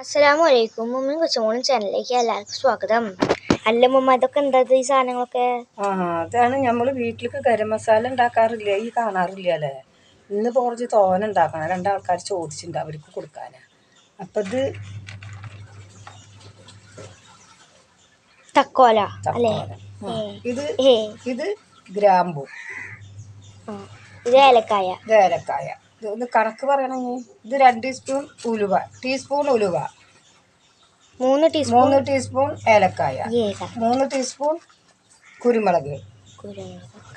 അസ്സലാമു അലൈക്കും ഉമ്മയും കൊച്ചുമോളും ചാനലിലേക്ക് എല്ലാവർക്കും സ്വാഗതം. അല്ല ഉമ്മ അതൊക്കെ എന്താ ഈ സാധനങ്ങളൊക്കെ? ആ അതാണ് നമ്മൾ വീട്ടിലേക്ക് ഗരം മസാല ഉണ്ടാക്കാറില്ല ഈ കാണാറില്ല അല്ലേ? ഇന്ന് കുറച്ച് തോന ഉണ്ടാക്കണം. രണ്ടാൾക്കാർ ചോദിച്ചിട്ടുണ്ട് അവർക്ക് കൊടുക്കാനാ. അപ്പൊ ഇത് തക്കോല അല്ലേ? ഇത് ഇത് ഗ്രാമ്പു. ഇത് ഏലക്കായ. ഇത് ഏലക്കായ. ഇത് ഒന്ന് കണക്ക് പറയണമെങ്കിൽ ഇത് രണ്ട് ടീസ്പൂൺ ഉലുവ. ടീസ്പൂൺ ഉലുവ. മൂന്ന് ടീസ്പൂൺ മൂന്ന് ടീസ്പൂൺ ഏലക്കായ. മൂന്ന് ടീസ്പൂൺ കുരുമുളക്.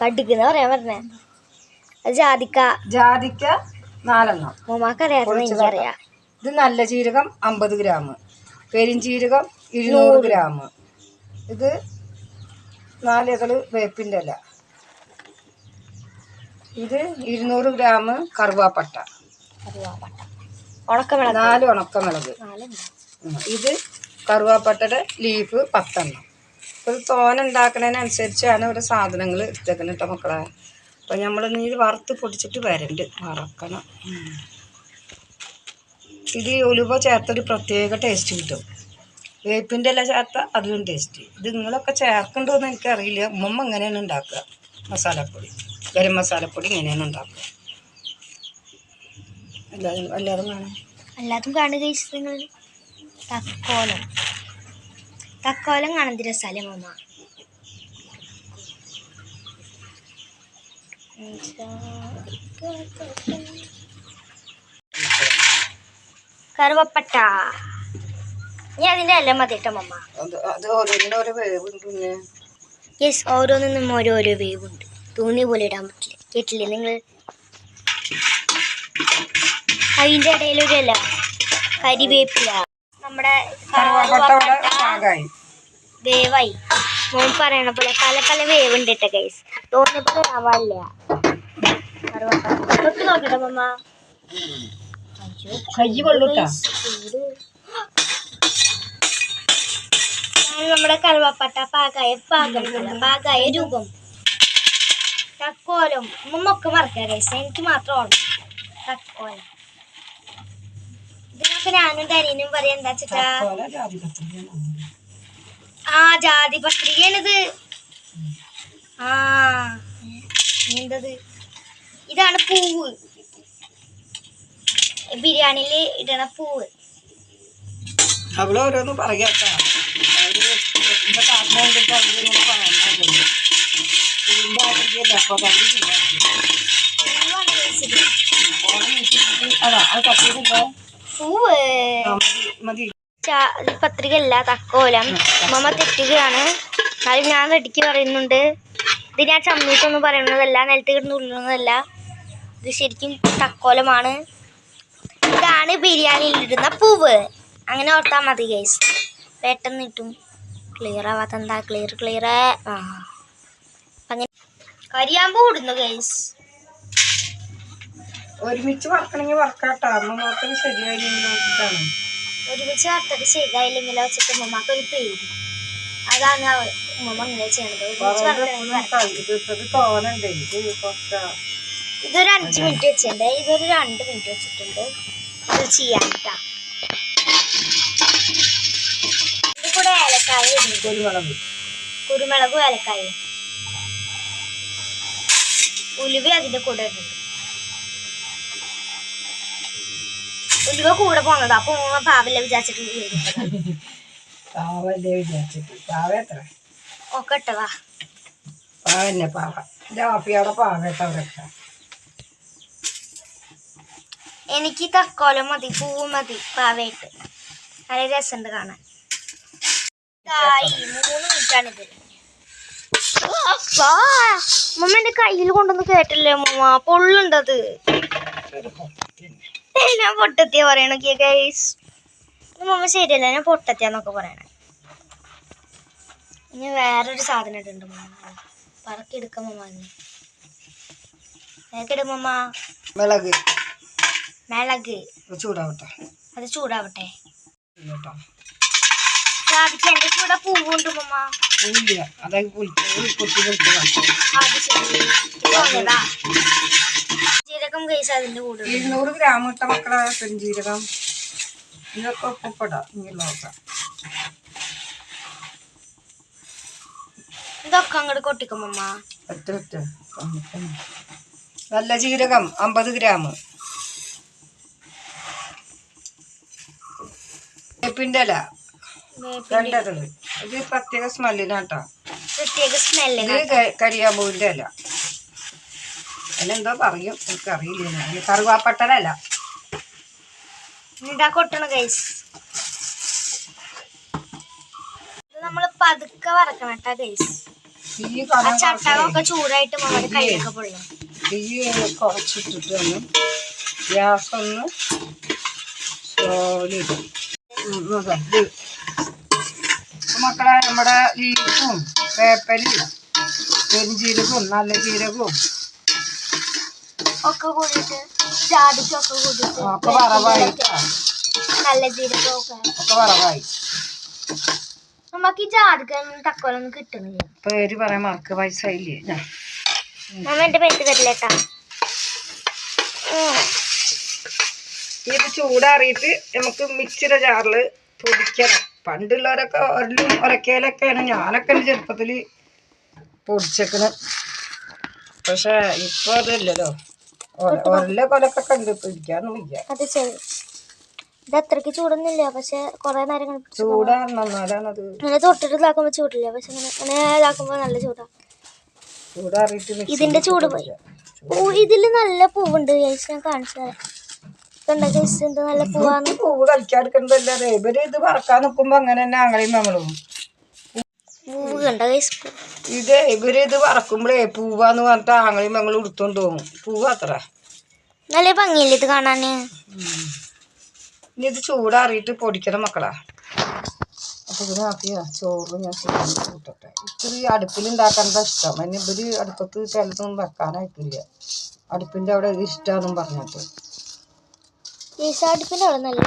കടുക് എന്ന് പറയാൻ പറഞ്ഞേ? അത് ജാതിക്ക. ജാതിക്ക നാലെണ്ണം. എനിക്കറിയാം. ഇത് നല്ല ജീരകം അമ്പത് ഗ്രാം. പെരിഞ്ചീരകം ഇരുന്നൂറ് ഗ്രാം. ഇത് നാലിതൾ വേപ്പിന്റെ ഇല. ഇത് ഇരുന്നൂറ് ഗ്രാം കറുവാപ്പട്ട. കറുവാപ്പട്ട. ഉണക്കമിളക്. നാല് ഉണക്കമുളക്. ഇത് കറുവാപ്പട്ടയുടെ ലീഫ് പത്തെണ്ണം. അപ്പോൾ ഇത് തോന ഉണ്ടാക്കുന്നതിനനുസരിച്ചാണ് ഇവിടെ സാധനങ്ങൾ എടുത്തേക്കുന്നത് കേട്ടോ മക്കളെ. അപ്പോൾ നമ്മൾ ഇനി ഇത് വറുത്ത് പൊടിച്ചിട്ട് വരണ്ട്. വറക്കണം. ഇത് ഉലുവ ചേർത്തൊരു പ്രത്യേക ടേസ്റ്റ് കിട്ടും. വേപ്പിന്റെ ഇല ചേർത്ത അതിലും ടേസ്റ്റ് ഇത് നിങ്ങളൊക്കെ ചേർക്കണ്ടോ എന്ന് എനിക്കറിയില്ല. ഉമ്മ എങ്ങനെയാണ് ഉണ്ടാക്കുക. മസാലപ്പൊടി ഗരം മസാലപ്പൊടി ഇങ്ങനെയാണ് ഉണ്ടാക്കുക. എല്ലാവരും എല്ലാവരും കാണാം. എല്ലാതും കാണുക നിങ്ങൾ തക്കോലം. തക്കോലം കാണുന്ന രസാലം മമ്മ കറുവപ്പട്ട. ഇനി അതിന്റെ എല്ലാം മതി കേട്ടോ മമ്മ അത് ഓരോന്നിനും ഓരോ വേവുണ്ട് പിന്നെ. യെസ് ഓരോന്നിനും ഓരോരോ ഉണ്ട് തൂണി പോലെ ഇടാൻ പറ്റില്ല. കേട്ടില്ലേ നിങ്ങൾ? അതിന്റെ ഇടയിലൊരു അല്ല കരിവേപ്പില. നമ്മുടെ വേവായി. മോൻ പറയണ പോലെ പല പല വേവുണ്ട് കേട്ടോ ഗൈസ് തോന്നിയപ്പോൾ ആവാല്ല തൊട്ട് നോക്കട്ടെ മമ്മ. കൈ കൊള്ളൂട്ടാ. നമ്മുടെ കറുവാപ്പട്ട പാകായ പാകം പാകായ രൂപം. തക്കോലം. ഉമ്മൊക്കെ മറക്കാം എനിക്ക് മാത്രം ഓർമ്മ തക്കോലം. ഇതിനൊക്കെ ഞാനും തരീനും പറയാം എന്താ വെച്ചിട്ടാ പത്രികയാണ്. ആ ജാതി പത്രികയാണിത് ആ എന്തത് ഇതാണ് പൂവ്. ബിരിയാണിയിൽ ഇടണ പൂവ്. അവളോരോന്ന് പറയാ പറയാട്ടാ. എന്റെ കാട്ടിനെ കണ്ടിട്ട് അവരിങ്ങനെ പറയാനുണ്ട് ഇതിന്റെ ആരോഗ്യമല്ല അപ്പൊ അവർ ശരിയാക്കി. പൂവാണ് കഴിച്ചത്. ഫോണ് നീക്കിയിട്ട് അതാ അത് തട്ടിയിട്ടുണ്ടോ പൂവ്. ആ, മതി മതി. പത്രിക അല്ല തക്കോലം. മമ്മ തെറ്റുകയാണ്. എന്നാലും ഞാൻ വെട്ടിക്ക് പറയുന്നുണ്ട്. ഇത് ഞാൻ ചമ്മീട്ടൊന്നും പറയുന്നതല്ല നിലത്ത് കിടന്ന് ഉള്ളുന്നതല്ല ഇത് ശരിക്കും തക്കോലമാണ്. ഇതാണ് ബിരിയാണിയിൽ ഇടുന്ന പൂവ്. അങ്ങനെ ഓർത്താൽ മതി ഗൈസ് പെട്ടെന്ന് കിട്ടും. ക്ലിയർ ആവാത്തെന്താ ക്ലിയർ ക്ലിയർ ആ. അങ്ങനെ കരിയാമ്പൂ ഇടുന്നു ഗൈസ് ഒരുമിച്ച് വറക്കണമെങ്കിൽ വറക്കാട്ടോ. അമ്മ മാത്രം ശരിയായില്ലെങ്കിൽ നോക്കിയിട്ടാണ്. ഒരുമിച്ച് വറുത്തിട്ട് ശരിയായില്ലെങ്കിലോ വെച്ചിട്ട് ഉമ്മമാക്ക് ഒരു പേടി. അതാണ് ഉമ്മ ഇങ്ങനെ ചെയ്യണത്. ഇതൊരു അഞ്ച് മിനിറ്റ് വെച്ചിട്ടുണ്ട്. ഇതൊരു രണ്ട് മിനിറ്റ് വെച്ചിട്ടുണ്ട്. ഇത് ചെയ്യാൻ ഏലക്കായ കുരുമുളക്. കുരുമുളകും ഏലക്കായും. ഉലുവ അതിന്റെ കൂടെ ഉലുവ കൂടെ പോന്നതാ അപ്പൊ ഉമ്മ പാവല്ല വിചാരിച്ചിട്ട്. പാവല്ലേ വിചാരിച്ചിട്ട്. പാവ എത്ര? ഒക്കെ ഇട്ടതാ. പാവ എനിക്ക് തക്കോലം മതി പൂവ് മതി പാവയിട്ട് നല്ല രസമുണ്ട് കാണാൻ. കായ് മൂന്ന് മിനിറ്റാണിത്. മമ്മ എന്റെ കയ്യിൽ കൊണ്ടൊന്ന് കേട്ടില്ലേ മമ്മ പൊള്ളുണ്ടത്. ഞാൻ പൊട്ടത്തിയ പറയണൊക്കെ ഗൈസ് മമ്മ ശരിയല്ല ഞാൻ പൊട്ടത്തിയാന്നൊക്കെ പറയണേ. ഇനി വേറൊരു സാധനം ഇട്ടുണ്ട് മമ്മ പറക്കെടുക്ക മമ്മ മമ്മ മിളക്. മിളക്. ചൂടാവട്ടെ. അത് ചൂടാവട്ടെ. കേട്ടോ ജാതിക്ക് എന്റെ കൂടെ പൂവുണ്ട് മമ്മ അതായത് ജീരകം കേസ് അതിന്റെ കൂടെ. ഇരുന്നൂറ് ഗ്രാം ഇട്ട മക്കളെ പെരുംജീരകം. ഇതൊക്കെ ഉപ്പിടാം നോക്കാം ഇതൊക്കെ അങ്ങോട്ട് കൊട്ടിക്കും മമ്മ ഒറ്റ ഒറ്റ. നല്ല ജീരകം അമ്പത് ഗ്രാം. വേപ്പിന്റെ ഇല. രണ്ടരൾ ഇത് പ്രത്യേക സ്മെല്ലിനാട്ടോ. പ്രത്യേക കരിയാമ്പൂവിന്റെ ഇല. അതിനെന്തോ പറയും. എനിക്കറിയില്ല. ഞാൻ. കറുവാപ്പട്ടനല്ല കൊട്ടണ പതുക്കെ വറക്കണം കേട്ടാ ചട്ടകമൊക്കെ ചൂടായിട്ട് മമ്മയുടെ കയ്യിലൊക്കെ പൊള്ളും. തീ കുറച്ചിട്ടിട്ട് ഒന്ന് ഗ്യാസ് ഒന്ന് ഇടും ഉം, ഇതാ, ഇത്. ഇപ്പൊ മക്കളെ നമ്മുടെ ലീഫും പേപ്പരും പെരുംജീരകവും നല്ല ജീരകവും. ഒക്കെ കൂടിയിട്ട് ജാതിക്കൊക്കെ കൂടിയിട്ട് ഒക്കെ വറവായി. നല്ല ജീരകമൊക്കെ. ഒക്കെ വറവായി. നമുക്ക് ഈ ജാതിക്കൊന്നും തക്കോലൊന്നും കിട്ടുന്നില്ല. പേര് പറയാൻ മറക്ക് ഞാൻ മമ്മ എന്റെ പേര് തരില്ലേട്ടാ. ഇത് ചൂടാറിയിട്ട് നമുക്ക് മിക്സിയുടെ ജാറിൽ പൊടിക്കണം. പണ്ടുള്ളവരൊക്കെ ഒരലും ഒരക്കയിലൊക്കെയാണ് ഞാനൊക്കെ എന്റെ ചെറുപ്പത്തിൽ പൊടിച്ചേക്കണ്. പക്ഷെ ഇപ്പൊ അതല്ലല്ലോ. ഒരല കൊലക്കൊക്കെ ഉണ്ട് പിടിക്കാനൊന്നും അത് ശരി. ഇത് അത്രയ്ക്ക് ചൂടൊന്നുമില്ല. പക്ഷെ കുറെ നേരം ഇങ്ങനെ തൊട്ടിട്ട് ഇതാക്കുമ്പോ ചൂടില്ല. പക്ഷെ ഇങ്ങനെ ഇതാക്കുമ്പോ നല്ല ചൂടാ. ചൂടാറിയിട്ട് ഇതിന്റെ ചൂട് പോയി. ഓ ഇതിൽ നല്ല പൂവുണ്ട്. ഞാൻ കാണിച്ചു തരാം കണ്ട ഗൈസ് എന്ത് നല്ല പൂവാണ് പൂവ് കളിക്കാടുക്കണ്ടല്ലേ. ഇവർ ഇത് അങ്ങനെ തന്നെ ആങ്ങളെയും നമ്മളും പൂവ് കണ്ട ഗൈസ് ഇത് ഇവർ ഇത് വറക്കുമ്പോഴേ പൂവാന്ന് പറഞ്ഞിട്ട് ആങ്ങളെയും മങ്ങളും എടുത്തോണ്ട് പോകും. പൂവ് അത്ര. നല്ല ഭംഗിയില്ല ഇത് കാണാന്? ഇനി ഇത് ചൂടാറിയിട്ട് പൊടിക്കണം മക്കളാ. അപ്പൊ ഇതിന് ആക്കിയ ചോറ് ഞാൻ കൂട്ടട്ടെ. ഇത്തിരി അടുപ്പിലുണ്ടാക്കാനതാ ഇഷ്ടം? അതിന് ഇവർ അടുപ്പത്ത് ചിലതൊന്നും വെക്കാനായിട്ടില്ല. അടുപ്പിന്റെ അവിടെ ഇഷ്ടമാണെന്നും ഇഷ്ടാന്നും പറഞ്ഞിട്ട്. ഗൈസ് അടുപ്പിന്റെ അവിടെ നല്ല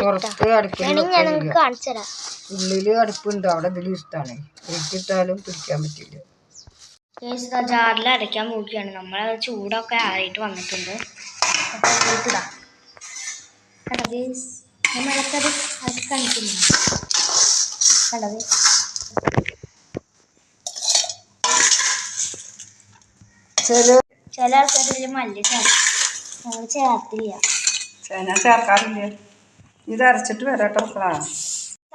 നിങ്ങൾക്ക് കാണിച്ചു തരാം. ഉള്ളിൽ അടുപ്പുണ്ട് അവിടെ ഇതിലും ഇഷ്ടമാണ് ഫ്രിഡ്ജിട്ടാലും പിടിക്കാൻ പറ്റില്ല. ജാറിൽ അടയ്ക്കാൻ പോവുകയാണ്. നമ്മളത് ചൂടൊക്കെ ആറിയിട്ട് വന്നിട്ടുണ്ട്. അപ്പോൾ ഇതിലിട്ടിടാ. കണ്ടോ ഗൈസ് നമ്മളൊക്കത് അത് കാണിക്കുന്നു കണ്ടോ ഗൈസ് ചില ആൾക്കാർ ഇതിൽ മല്ലി ചേർത്തില്ല. ഞാൻ ചേർക്കാറില്ല? ഇത് അരച്ചിട്ട് വരാട്ടോ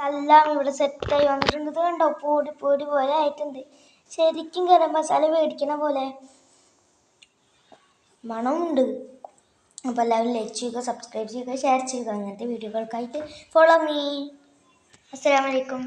എല്ലാം ഇവിടെ സെറ്റായി വന്നിട്ടുണ്ട്. കണ്ടോ? പൊടി പൊടി പോലെ ആയിട്ടുണ്ട്. ശരിക്കും ഗരം മസാല മേടിക്കണ പോലെ. മണമുണ്ട്. അപ്പോൾ എല്ലാവരും ലൈക്ക് ചെയ്യുക സബ്സ്ക്രൈബ് ചെയ്യുക ഷെയർ ചെയ്യുക. അങ്ങനത്തെ വീഡിയോകൾക്കായിട്ട് ഫോളോ മീ അസ്സലാമലൈക്കും